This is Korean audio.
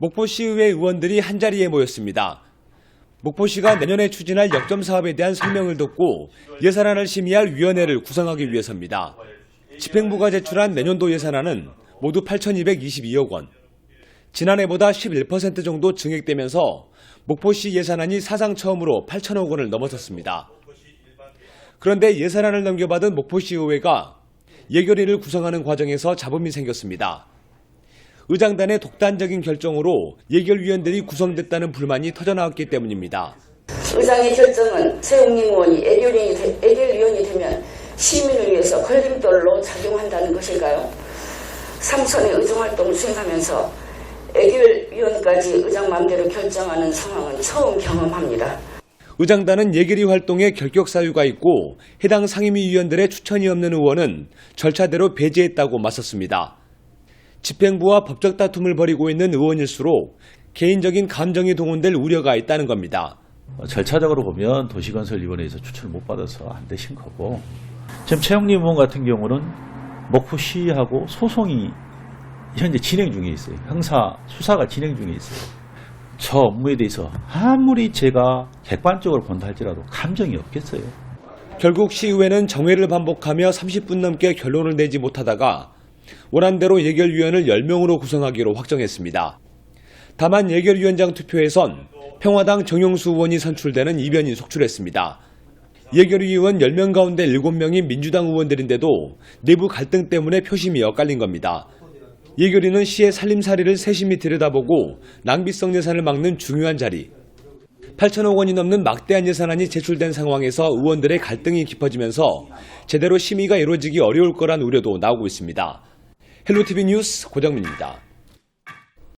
목포시의회 의원들이 한자리에 모였습니다. 목포시가 내년에 추진할 역점 사업에 대한 설명을 듣고 예산안을 심의할 위원회를 구성하기 위해서입니다. 집행부가 제출한 내년도 예산안은 모두 8,222억 원. 지난해보다 11% 정도 증액되면서 목포시 예산안이 사상 처음으로 8천억 원을 넘어섰습니다. 그런데 예산안을 넘겨받은 목포시의회가 예결위를 구성하는 과정에서 잡음이 생겼습니다. 의장단의 독단적인 결정으로 예결위원들이 구성됐다는 불만이 터져나왔기 때문입니다. 의장의 결정은 최웅림 의원이 애결위원이, 되- 애결위원이 되면 시민을 위해서 걸림돌로 작용한다는 것인가요? 삼선의 의정활동을 수행하면서 애결위원까지 의장 마음대로 결정하는 상황은 처음 경험합니다. 의장단은 예결위 활동에 결격 사유가 있고 해당 상임위위원들의 추천이 없는 의원은 절차대로 배제했다고 맞섰습니다. 집행부와 법적 다툼을 벌이고 있는 의원일수록 개인적인 감정이 동원될 우려가 있다는 겁니다. 어, 절차적으로 보면 도시건설 위원회에서 추천을 못 받아서 안 되신 거고 지금 최영림 의원 같은 경우는 목포시하고 소송이 현재 진행 중에 있어요. 형사 수사가 진행 중에 있어요. 저 업무에 대해서 아무리 제가 객관적으로 본다 할지라도 감정이 없겠어요. 결국 시의회는 정회를 반복하며 30분 넘게 결론을 내지 못하다가 원안대로 예결위원을 10명으로 구성하기로 확정했습니다. 다만 예결위원장 투표에선 평화당 정용수 의원이 선출되는 이변이 속출했습니다. 예결위 의원 10명 가운데 7명이 민주당 의원들인데도 내부 갈등 때문에 표심이 엇갈린 겁니다. 예결위는 시의 살림살이를 세심히 들여다보고 낭비성 예산을 막는 중요한 자리, 8천억 원이 넘는 막대한 예산안이 제출된 상황에서 의원들의 갈등이 깊어지면서 제대로 심의가 이루어지기 어려울 거란 우려도 나오고 있습니다. 헬로티비 뉴스 고정민입니다.